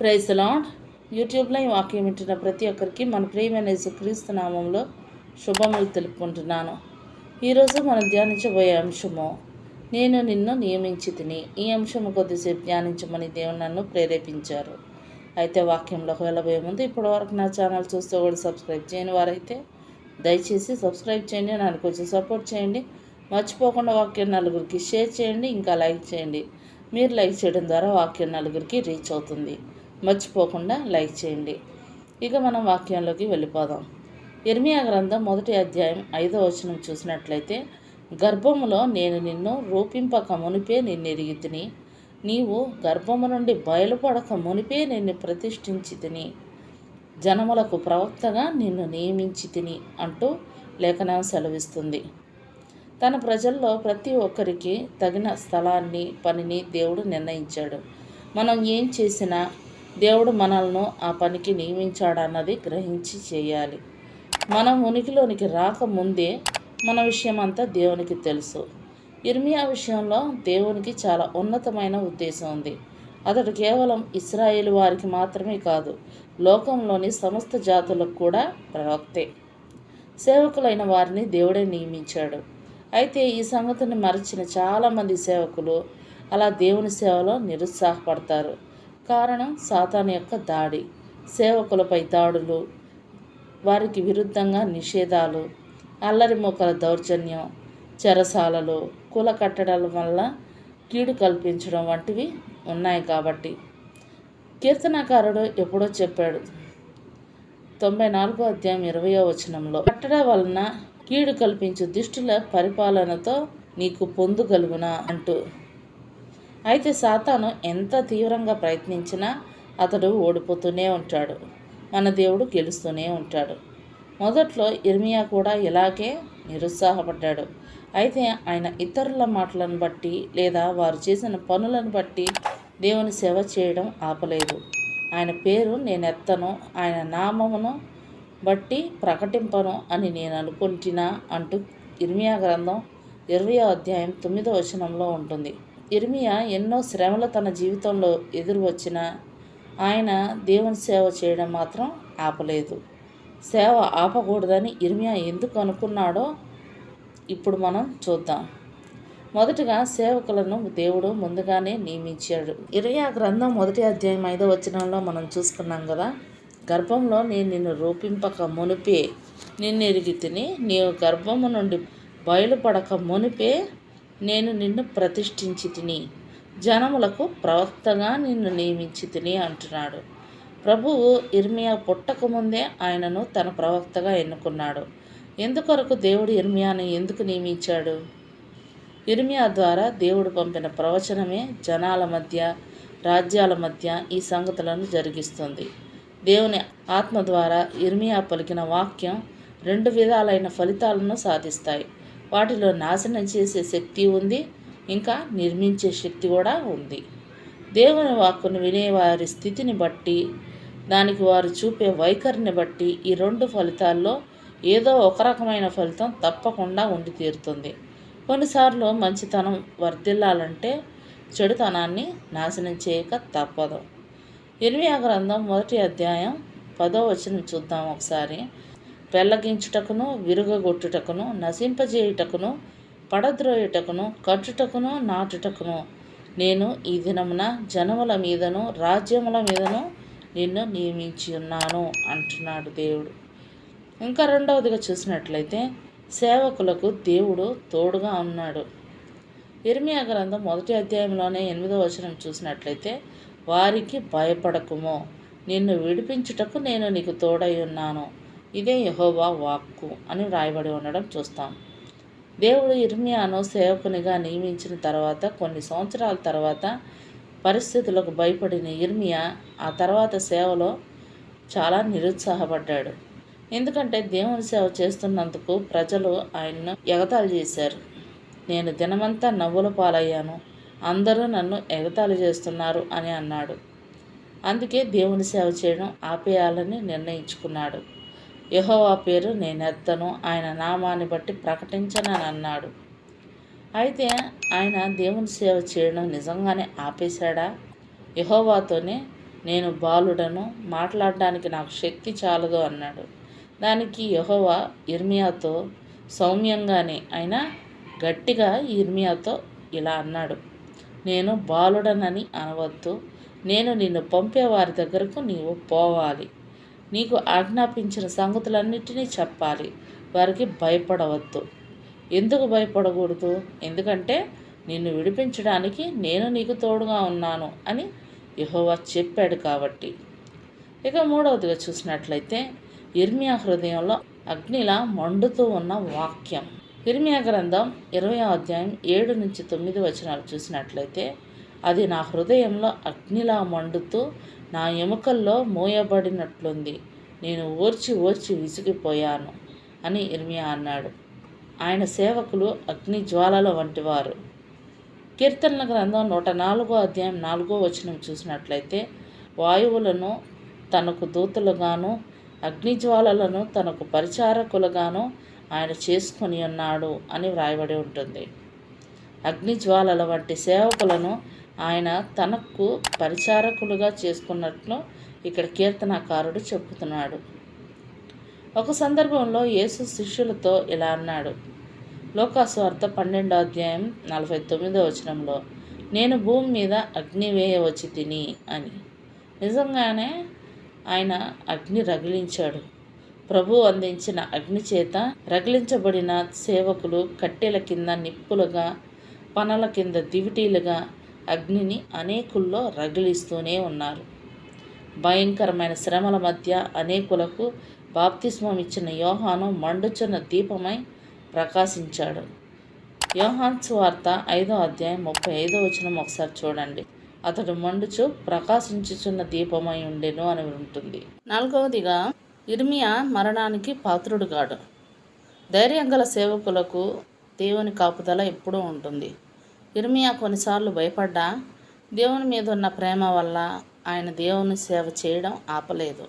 Praise lord యూట్యూబ్లో ఈ వాక్యం వింటున్న ప్రతి ఒక్కరికి మన ప్రియమైన క్రీస్తు నామంలో శుభములు తెలుపుకుంటున్నాను. ఈరోజు మనం ధ్యానించబోయే అంశము నేను నిన్ను నియమించి తిని ఈ అంశము కొద్దిసేపు ధ్యానించమని దేవుడు నన్ను ప్రేరేపించారు. అయితే వాక్యంలోకి వెళ్ళబోయే ముందు ఇప్పటి వరకు నా ఛానల్ చూస్తే కూడా సబ్స్క్రైబ్ చేయని వారైతే దయచేసి సబ్స్క్రైబ్ చేయండి నన్ను కొంచెం సపోర్ట్ చేయండి. మర్చిపోకుండా వాక్యం నలుగురికి షేర్ చేయండి ఇంకా లైక్ చేయండి. మీరు లైక్ చేయడం ద్వారా వాక్యం నలుగురికి రీచ్ అవుతుంది. మర్చిపోకుండా లైక్ చేయండి. ఇక మనం వాక్యంలోకి వెళ్ళిపోదాం. ఇర్మియా గ్రంథం మొదటి అధ్యాయం ఐదో వచనం చూసినట్లయితే గర్భములో నేను నిన్ను రూపింపక మునిపే నిన్ను ఎరిగి తిని నీవు గర్భము నుండి బయలుపడక మునిపే నిన్ను ప్రతిష్ఠించి తిని జనములకు ప్రవక్తగా నిన్ను నియమించి తిని అంటూ లేఖనం సెలవిస్తుంది. తన ప్రజల్లో ప్రతి ఒక్కరికి తగిన స్థలాన్ని పనిని దేవుడు నిర్ణయించాడు. మనం ఏం చేసినా దేవుడు మనల్ని ఆ పనికి నియమించాడన్నది గ్రహించి చేయాలి. మనం ఉనికిలోనికి రాకముందే మన విషయం అంతా దేవునికి తెలుసు. ఇర్మియా విషయంలో దేవునికి చాలా ఉన్నతమైన ఉద్దేశం ఉంది. అతడు కేవలం ఇస్రాయేల్ వారికి మాత్రమే కాదు లోకంలోని సమస్త జాతులకు కూడా ప్రవక్తే. సేవకులైన వారిని దేవుడే నియమించాడు. అయితే ఈ సంగతిని మరచిన చాలామంది సేవకులు అలా దేవుని సేవలో నిరుత్సాహపడతారు. కారణం సాతాను యొక్క దాడి. సేవకులపై దాడులు వారికి విరుద్ధంగా నిషేధాలు అల్లరి మొక్కల దౌర్జన్యం చెరసాలలు కుల కట్టడాల వల్ల కీడు కల్పించడం వంటివి ఉన్నాయి కాబట్టి. కీర్తనకారుడు ఎప్పుడో చెప్పాడు తొంభై నాలుగో అధ్యాయం ఇరవయో వచనంలో కట్టడ వలన కీడు కల్పించు దుష్టుల పరిపాలనతో నీకు పొందుగలుగునా అంటూ. అయితే సాతాను ఎంత తీవ్రంగా ప్రయత్నించినా అతడు ఓడిపోతూనే ఉంటాడు. మన దేవుడు గెలుస్తూనే ఉంటాడు. మొదట్లో ఇర్మియా కూడా ఇలాగే నిరుత్సాహపడ్డాడు. అయితే ఆయన ఇతరుల మాటలను బట్టి లేదా వారు చేసిన పనులను బట్టి దేవుని సేవ చేయడం ఆపలేదు. ఆయన పేరు నేను ఎత్తను ఆయన నామమును బట్టి ప్రకటింపను అని నేను అనుకుంటున్నా అంటూ ఇర్మియా గ్రంథం ఇరవై అధ్యాయం తొమ్మిదో వచనంలో ఉంటుంది. ఇర్మియా ఎన్నో శ్రమలు తన జీవితంలో ఎదురు వచ్చినా ఆయన దేవుని సేవ చేయడం మాత్రం ఆపలేదు. సేవ ఆపకూడదని ఇర్మియా ఎందుకు అనుకున్నాడో ఇప్పుడు మనం చూద్దాం. మొదటగా సేవకులను దేవుడు ముందుగానే నియమించాడు. ఇరవై గ్రంథం మొదటి అధ్యాయం ఐదో వచనంలో మనం చూసుకున్నాం కదా గర్భంలో నేను నిన్ను రూపింపక మునిపే నిన్నెరిగి తిని నీవు గర్భము నుండి బయలుపడక మునిపే నేను నిన్ను ప్రతిష్ఠించి తిని జనములకు ప్రవక్తగా నిన్ను నియమించి తిని అంటున్నాడు. ప్రభువు ఇర్మియా పుట్టకముందే ఆయనను తన ప్రవక్తగా ఎన్నుకున్నాడు. ఎందుకొరకు దేవుడు ఇర్మియాను ఎందుకు నియమించాడు? ఇర్మియా ద్వారా దేవుడు పంపిన ప్రవచనమే జనాల మధ్య రాజ్యాల మధ్య ఈ సంగతులను జరిగిస్తుంది. దేవుని ఆత్మ ద్వారా ఇర్మియా పలికిన వాక్యం రెండు విధాలైన ఫలితాలను సాధిస్తాయి. వాటిలో నాశనం చేసే శక్తి ఉంది ఇంకా నిర్మించే శక్తి కూడా ఉంది. దేవుని వాక్కును వినేవారి స్థితిని బట్టి దానికి వారు చూపే వైఖరిని బట్టి ఈ రెండు ఫలితాల్లో ఏదో ఒక రకమైన ఫలితం తప్పకుండా ఉండి తీరుతుంది. కొన్నిసార్లు మంచితనం వర్ధిల్లాలంటే చెడుతనాన్ని నాశనం చేయక తప్పదు. ఇరవై గ్రంథం మొదటి అధ్యాయం పదో వచనం చూద్దాం ఒకసారి. పెళ్ళగించుటకును విరుగగొట్టుటకును నశింపజేయుటకును పడద్రోయుటకును కట్టుటకును నాటుటకును. నేను ఈ దినమున జనముల మీదను రాజ్యముల మీదను నిన్ను నియమించి ఉన్నాను అంటున్నాడు దేవుడు. ఇంకా రెండవదిగా చూసినట్లయితే సేవకులకు దేవుడు తోడుగా ఉన్నాడు. ఇర్మియా గ్రంథం మొదటి అధ్యాయంలోనే ఎనిమిదో వచనం చూసినట్లయితే వారికి భయపడకుము. నిన్ను విడిపించుటకు నేను నీకు తోడై ఉన్నాను. ఇదే యహోవా వాక్కు అని వ్రాయబడి ఉండడం చూస్తాం. దేవుడు ఇర్మియాను సేవకునిగా నియమించిన తర్వాత కొన్ని సంవత్సరాల తర్వాత పరిస్థితులకు భయపడిన ఇర్మియా ఆ తర్వాత సేవలో చాలా నిరుత్సాహపడ్డాడు. ఎందుకంటే దేవుని సేవ చేస్తున్నందుకు ప్రజలు ఆయన్ను ఎగతాళి చేశారు. నేను దినమంతా నవ్వుల పాలయ్యాను. అందరూ నన్ను ఎగతాళి చేస్తున్నారు అని అన్నాడు. అందుకే దేవుని సేవ చేయడం ఆపేయాలని నిర్ణయించుకున్నాడు. యహోవా పేరు నేనెత్తను ఆయన నామాన్ని బట్టి ప్రకటించనని అన్నాడు అయితే ఆయన దేవుని సేవ చేయడం నిజంగానే ఆపేశాడా? యహోవాతోనే నేను బాలుడను మాట్లాడడానికి నాకు శక్తి చాలదు అన్నాడు. దానికి యహోవా ఇర్మియాతో సౌమ్యంగానే అయినా గట్టిగా ఇర్మియాతో ఇలా అన్నాడు. నేను బాలుడనని అనవద్దు. నేను నిన్ను పంపే వారి దగ్గరకు నీవు పోవాలి. నీకు ఆజ్ఞాపించిన సంగతులన్నిటినీ చెప్పాలి. వారికి భయపడవద్దు. ఎందుకు భయపడకూడదు? ఎందుకంటే నిన్ను విడిపించడానికి నేను నీకు తోడుగా ఉన్నాను అని యహోవా చెప్పాడు కాబట్టి. ఇక మూడవదిగా చూసినట్లయితే ఇర్మియా హృదయంలో అగ్నిలా మండుతూ ఉన్న వాక్యం. ఇర్మియా గ్రంథం ఇరవై అధ్యాయం ఏడు నుంచి తొమ్మిది వచనాలు చూసినట్లయితే అది నా హృదయంలో అగ్నిలా మండుతూ నా ఎముకల్లో మోయబడినట్లుంది. నేను ఓర్చి ఓర్చి విసిగిపోయాను అని ఇర్మియా అన్నాడు. ఆయన సేవకులు అగ్ని జ్వాలల వంటివారు. కీర్తనల గ్రంథం నూట నాలుగో అధ్యాయం నాలుగో వచనం చూసినట్లయితే వాయువులను తనకు దూతలుగాను అగ్నిజ్వాలలను తనకు పరిచారకులుగాను ఆయన చేసుకొని ఉన్నాడు అని వ్రాయబడి ఉంటుంది. అగ్నిజ్వాలల వంటి సేవకులను ఆయన తనకు పరిచారకులుగా చేసుకున్నట్లు ఇక్కడ కీర్తనాకారుడు చెబుతున్నాడు. ఒక సందర్భంలో యేసు శిష్యులతో ఇలా అన్నాడు. లోకాస్వార్త పన్నెండో అధ్యాయం నలభై తొమ్మిదో వచనంలో నేను భూమి మీద అగ్ని వేయవచ్చి తిని అని. నిజంగానే ఆయన అగ్ని రగిలించాడు. ప్రభు అందించిన అగ్ని చేత రగిలించబడిన సేవకులు కట్టెల కింద నిప్పులుగా పనల కింద దివిటీలుగా అగ్నిని అనేకుల్లో రగిలిస్తూనే ఉన్నారు. భయంకరమైన శ్రమల మధ్య అనేకులకు బాప్తిస్మం ఇచ్చిన యోహాను మండుచున్న దీపమై ప్రకాశించాడు. యోహాన్ స్వార్త ఐదో అధ్యాయం ముప్పై ఐదో వచనం ఒకసారి చూడండి. అతడు మండుచు ప్రకాశించుచున్న దీపమై ఉండెను అని ఉంటుంది. నాలుగవదిగా ఇర్మియా మరణానికి పాత్రుడుగాడు. ధైర్యం గల సేవకులకు దేవుని కాపుదల ఎప్పుడూ ఉంటుంది. ఇర్మియా కొన్నిసార్లు భయపడ్డా దేవుని మీద ఉన్న ప్రేమ వల్ల ఆయన దేవుని సేవ చేయడం ఆపలేదు.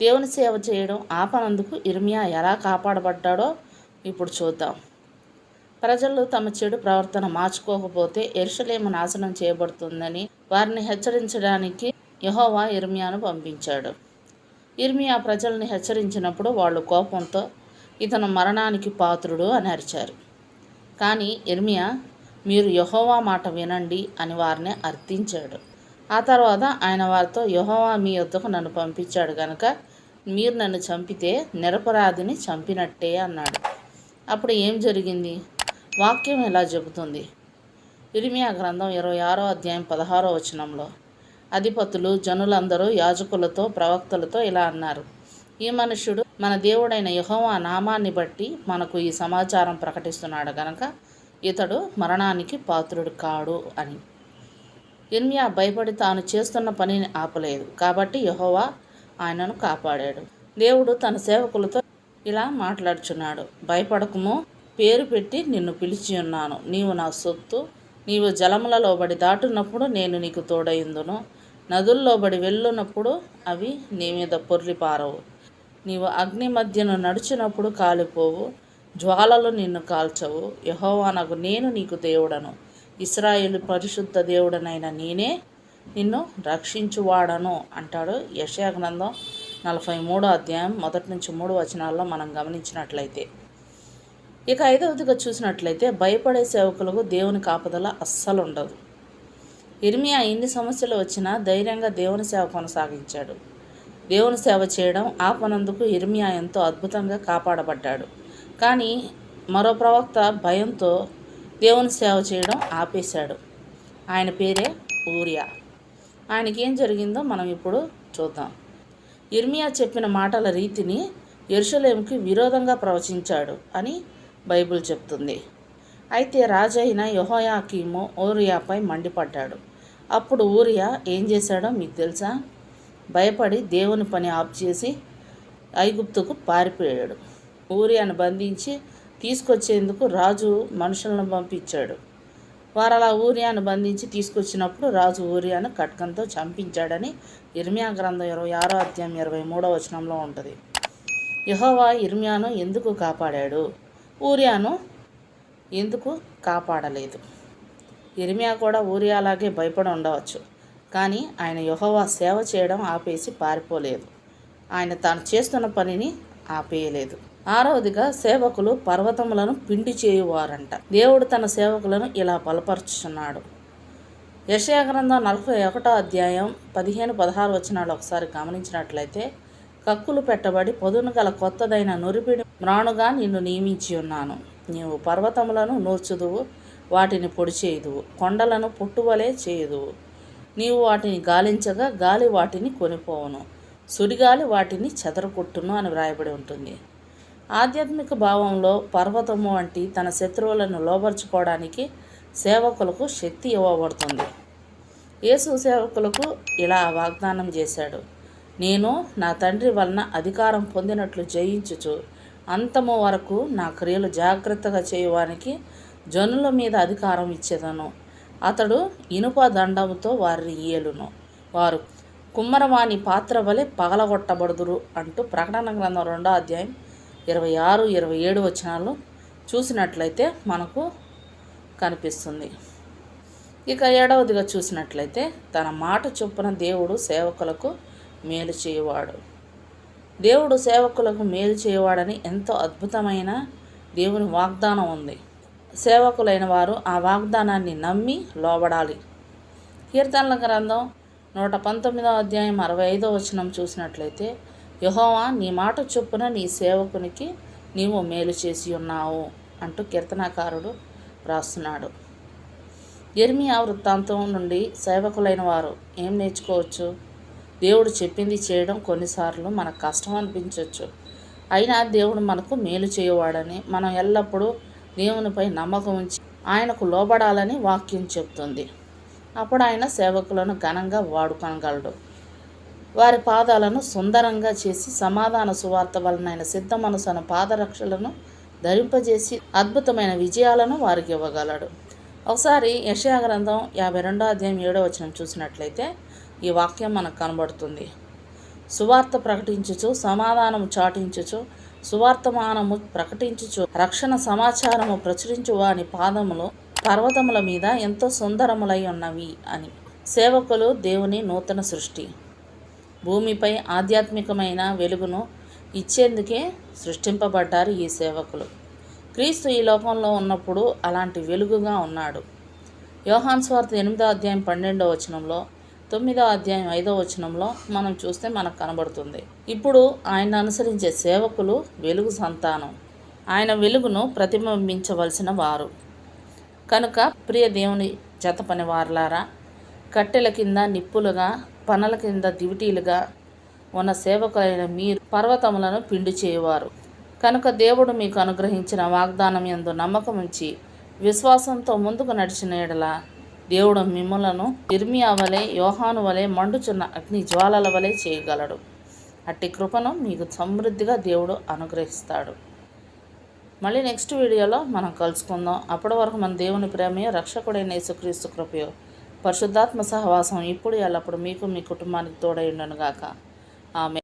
దేవుని సేవ చేయడం ఆపనందుకు ఇర్మియా ఎలా కాపాడబడ్డాడో ఇప్పుడు చూద్దాం. ప్రజలు తమ చెడు ప్రవర్తన మార్చుకోకపోతే ఎరుషలేము నాశనం చేయబడుతుందని వారిని హెచ్చరించడానికి యహోవా ఇర్మియాను పంపించాడు. ఇర్మియా ప్రజల్ని హెచ్చరించినప్పుడు వాళ్ళు కోపంతో ఇతను మరణానికి పాత్రుడు అని అరిచారు. కానీ ఇర్మియా మీరు యహోవా మాట వినండి అని వారిని అర్థించాడు. ఆ తర్వాత ఆయన వారితో యహోవా మీ యొద్దకు నన్ను పంపించాడు కనుక మీరు నన్ను చంపితే నిరపరాధిని చంపినట్టే అన్నాడు. అప్పుడు ఏం జరిగింది? వాక్యం ఎలా చెబుతుంది? ఇరిమియా గ్రంథం ఇరవై ఆరో అధ్యాయం పదహారో వచనంలో అధిపతులు జనులందరూ యాజకులతో ప్రవక్తలతో ఇలా అన్నారు. ఈ మనుష్యుడు మన దేవుడైన యహోవా నామాన్ని బట్టి మనకు ఈ సమాచారం ప్రకటిస్తున్నాడు కనుక ఇతడు మరణానికి పాత్రుడు కాడు అని. ఇర్మియా భయపడి తాను చేస్తున్న పనిని ఆపలేదు. కాబట్టి యహోవా ఆయనను కాపాడాడు. దేవుడు తన సేవకులతో ఇలా మాట్లాడుచున్నాడు. భయపడకము పేరు పెట్టి నిన్ను పిలిచి ఉన్నాను. నీవు నా సొత్తు నీవు జలములలోబడి దాటున్నప్పుడు నేను నీకు తోడయిందును నదుల్లోబడి వెళ్ళున్నప్పుడు అవి నీ మీద పొర్లిపారవు. నీవు అగ్ని మధ్యను నడిచినప్పుడు కాలిపోవు. జ్వాలలు నిన్ను కాల్చవు. యహోవానకు నేను నీకు దేవుడను. ఇస్రాయేలు పరిశుద్ధ దేవుడనైన నేనే నిన్ను రక్షించువాడను అంటాడు యశయా గ్రంథం నలభై మూడో అధ్యాయం మొదటి నుంచి మూడు వచనాల్లో మనం గమనించినట్లయితే. ఇక ఐదవదిగా చూసినట్లయితే భయపడే సేవకులకు దేవుని కాపుదల అస్సలు ఉండదు ఇర్మియా ఎన్ని సమస్యలు వచ్చినా ధైర్యంగా దేవుని సేవ కొనసాగించాడు. దేవుని సేవ చేయడం ఆపనందుకు ఇర్మియా ఎంతో అద్భుతంగా కాపాడబడ్డాడు. కానీ మరో ప్రవక్త భయంతో దేవుని సేవ చేయడం ఆపేశాడు. ఆయన పేరే ఊరియా. ఆయనకి ఏం జరిగిందో మనం ఇప్పుడు చూద్దాం. ఇర్మియా చెప్పిన మాటల రీతిని ఎరుషలేంకి విరోధంగా ప్రవచించాడు అని బైబిల్ చెప్తుంది. అయితే రాజైన యెహోయాకీము ఊరియాపై మండిపడ్డాడు. అప్పుడు ఊరియా ఏం చేశాడో మీకు తెలుసా? భయపడి దేవుని పని ఆప్ చేసి ఐగుప్తుకు పారిపోయాడు. ఊరియాను బంధించి తీసుకొచ్చేందుకు రాజు మనుషులను పంపించాడు. వారు అలా ఊరియాను బంధించి తీసుకొచ్చినప్పుడు రాజు ఊరియాను కట్కంతో చంపించాడని ఇర్మియా గ్రంథం ఇరవై ఆరో అధ్యాయం ఇరవై మూడో వచనంలో ఉంటుంది. యహోవా ఇర్మియాను ఎందుకు కాపాడాడు? ఊరియాను ఎందుకు కాపాడలేదు? ఇర్మియా కూడా ఊరియాలాగే భయపడి ఉండవచ్చు. కానీ ఆయన యహోవా సేవ చేయడం ఆపేసి పారిపోలేదు. ఆయన తాను చేస్తున్న పనిని ఆపేయలేదు. ఆరవదిగా సేవకులు పర్వతములను పిండి చేయువారంట. దేవుడు తన సేవకులను ఇలా బలపరుచుచున్నాడు. యశయాగ్రంథం నలభై ఒకటో అధ్యాయం పదిహేను పదహారు వచనాలు ఒకసారి గమనించినట్లయితే కక్కులు పెట్టబడి పొదును గల కొత్తదైన నురిపిడి మ్రాణుగా నిన్ను నియమించి ఉన్నాను. నీవు పర్వతములను నూర్చుదువు వాటిని పొడి చేయుదువు కొండలను పుట్టువలే చేయుదువు. నీవు వాటిని గాలించగా గాలి వాటిని కొనిపోవును. సుడిగాలి వాటిని చెదరగొట్టును అని వ్రాయబడి ఉంటుంది. ఆధ్యాత్మిక భావంలో పర్వతము వంటి తన శత్రువులను లోబర్చుకోవడానికి సేవకులకు శక్తి ఇవ్వబడుతుంది. యేసు సేవకులకు ఇలా వాగ్దానం చేశాడు. నేను నా తండ్రి వలన అధికారం పొందినట్లు జయించుచు అంతము వరకు నా క్రియలు జాగ్రత్తగా చేయవానికి జనుల మీద అధికారం ఇచ్చేదను. అతడు ఇనుప దండముతో వారిని ఏలును. వారు కుమ్మరవాణి పాత్ర వలె పగలగొట్టబడుదురు అంటూ ప్రకటన గ్రంథం రెండో అధ్యాయం ఇరవై ఆరు ఇరవై ఏడు వచనాలు చూసినట్లయితే మనకు కనిపిస్తుంది. ఇక ఏడవదిగా చూసినట్లయితే తన మాట చొప్పున దేవుడు సేవకులకు మేలు చేయవాడు. దేవుడు సేవకులకు మేలు చేయవాడని ఎంతో అద్భుతమైన దేవుని వాగ్దానం ఉంది. సేవకులైన వారు ఆ వాగ్దానాన్ని నమ్మి లోబడాలి. కీర్తనల గ్రంథం నూట పంతొమ్మిదవ అధ్యాయం అరవై ఐదో వచనం చూసినట్లయితే యహోవా నీ మాట చొప్పున నీ సేవకునికి నీవు మేలు చేసి ఉన్నావు అంటూ కీర్తనాకారుడు రాస్తున్నాడు. ఎర్మియా వృత్తాంతం నుండి సేవకులైన వారు ఏం నేర్చుకోవచ్చు? దేవుడు చెప్పింది చేయడం కొన్నిసార్లు మనకు కష్టం అనిపించవచ్చు అయినా దేవుడు మనకు మేలు చేయవాడని మనం ఎల్లప్పుడూ దేవునిపై నమ్మకం ఉంచి ఆయనకు లోబడాలని వాక్యం చెప్తుంది. అప్పుడు ఆయన సేవకులను ఘనంగా వాడుకొనగలడు. వారి పాదాలను సుందరంగా చేసి సమాధాన సువార్త వలన ఆయన సిద్ధ మనసును పాదరక్షలను ధరింపజేసి అద్భుతమైన విజయాలను వారికి ఇవ్వగలడు. ఒకసారి యషయా గ్రంథం యాభై రెండో అధ్యాయం ఏడో వచనం చూసినట్లయితే ఈ వాక్యం మనకు కనబడుతుంది. సువార్త ప్రకటించుచు సమాధానము చాటించుచు సువార్తమానము ప్రకటించుచు రక్షణ సమాచారము ప్రచురించు వాని పాదములు పర్వతముల మీద ఎంతో సుందరములై ఉన్నవి అని. సేవకులు దేవుని నూతన సృష్టి. భూమిపై ఆధ్యాత్మికమైన వెలుగును ఇచ్చేందుకే సృష్టింపబడ్డారు ఈ సేవకులు. క్రీస్తు ఈ లోకంలో ఉన్నప్పుడు అలాంటి వెలుగుగా ఉన్నాడు. యోహాన్ స్వార్థ ఎనిమిదో అధ్యాయం పన్నెండో వచనంలో తొమ్మిదో అధ్యాయం ఐదో వచనంలో మనం చూస్తే మనకు కనబడుతుంది. ఇప్పుడు ఆయన అనుసరించే సేవకులు వెలుగు సంతానం. ఆయన వెలుగును ప్రతిబింబించవలసిన వారు. కనుక ప్రియ దేవుని జత పని వారలారా కట్టెల కింద నిప్పులుగా పనల కింద దివిటీలుగా ఉన్న సేవకులైన మీరు పర్వతములను పిండి చేయవారు. కనుక దేవుడు మీకు అనుగ్రహించిన వాగ్దానం ఎందు నమ్మకం ఉంచి విశ్వాసంతో ముందుకు నడిచిన ఎడల దేవుడు మిమ్మలను నిర్మియా వలె యోహాను వలె మండుచున్న అగ్ని జ్వాలల వలె చేయగలడు. అట్టి కృపను మీకు సమృద్ధిగా దేవుడు అనుగ్రహిస్తాడు. మళ్ళీ నెక్స్ట్ వీడియోలో మనం కలుసుకుందాం. అప్పటి వరకు మన దేవుని ప్రేమయో రక్షకుడైన యేసుక్రీస్తు కృపయో. పరిశుద్ధాత్మ సహవాసం ఇప్పుడు ఎల్లప్పుడు మీకు మీ కుటుంబానికి తోడై ఉండను గాక ఆమె